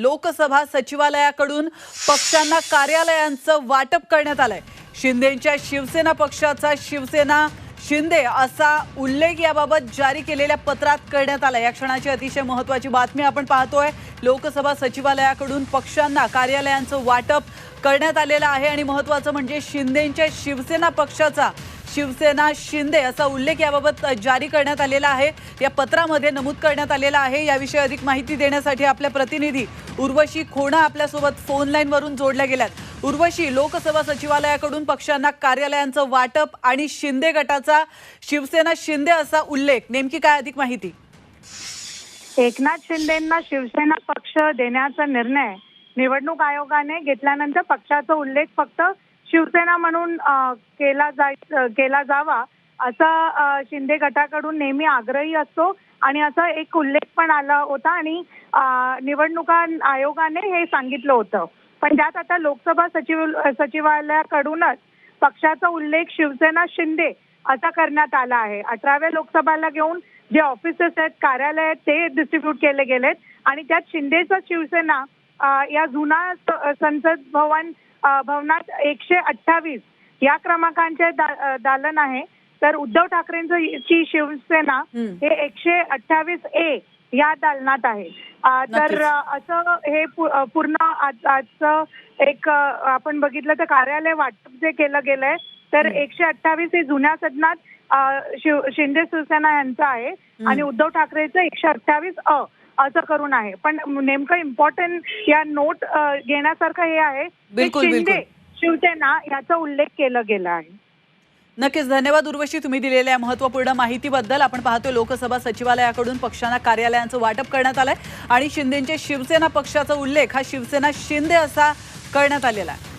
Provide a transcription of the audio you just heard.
लोकसभा सचिवालयाकडून पक्षांना कार्यालयांचं वाटप करण्यात आलंय. शिंदेच्या शिवसेना पक्षाचा शिवसेना शिंदे असा उल्लेख याबाबत जारी केलेल्या पत्रात करण्यात आला या क्षणाची अतिशय महत्वाची बातमी आपण पाहतोय. लोकसभा सचिवालयाकडून पक्षांना कार्यालयांचं वाटप करण्यात आलेलं आहे आणि महत्वाचं म्हणजे शिंदेच्या शिवसेना पक्षाचा शिवसेना शिंदे असा उल्लेख याबाबत जारी करण्यात आलेला आहे. या पत्रामध्ये नमूद करण्यात आलेला आहे. याविषयी अधिक माहिती देण्यासाठी आपल्या प्रतिनिधी उर्वशी खोणा आपल्यासोबत फोन लाईनवरून जोडल्या गेल्यात. उर्वशी लोकसभा सचिवालयाकडून पक्षांना कार्यालयांचं वाटप आणि शिंदे गटाचा शिवसेना शिंदे असा उल्लेख. नेमकी काय अधिक माहिती? एकनाथ शिंदेना शिवसेना पक्ष देण्याचा निर्णय निवडणूक आयोगाने घेतल्यानंतर पक्षाचा उल्लेख फक्त शिवसेना म्हणून केला जाय केला जावा असा शिंदे गटाकडून नेहमी आग्रही असतो. आणि असा एक उल्लेख पण आला होता आणि निवडणुका आयोगाने हे सांगितलं होतं. पण त्यात आता लोकसभा सचिव सचिवालयाकडूनच पक्षाचा उल्लेख शिवसेना शिंदे असा करण्यात आला आहे. अठराव्या लोकसभाला घेऊन जे ऑफिसेस आहेत कार्यालय आहेत ते डिस्ट्रीब्यूट केले गेलेत. आणि त्यात शिंदेचा शिवसेना या जुना संसद भवन भवनात एकशे अठ्ठावीस या क्रमांकांचे दा- दालन आहे. तर उद्धव ठाकरेंचं शिवसेना. हे. एकशे अठ्ठावीस ए या दालनात आहे. तर असं हे पूर्ण आज- आजचं एक आपण बघितलं तर कार्यालय वाटप जे केलं गेलंय तर. एकशे अठ्ठावीस हे जुन्या सदनात शिव शिंदे शिवसेना यांचं आहे. आणि उद्धव ठाकरेचं एकशे अठ्ठावीस अ. असं करून आहे. पण नेमकं इम्पॉर्टंट या नोट घेण्यासारखं हे आहे की बिलकुल, शिंदे. शिवसेना याचा उल्लेख केला गेला आहे. नक्कीच धन्यवाद उर्वशी तुम्ही दिलेल्या महत्त्वपूर्ण माहितीबद्दल. आपण पाहतोय लोकसभा सचिवालयाकडून पक्षांना कार्यालयांचं वाटप करण्यात आलंय आणि शिंदेच्या शिवसेना पक्षाचा उल्लेख हा शिवसेना शिंदे असा करण्यात आलेला आहे.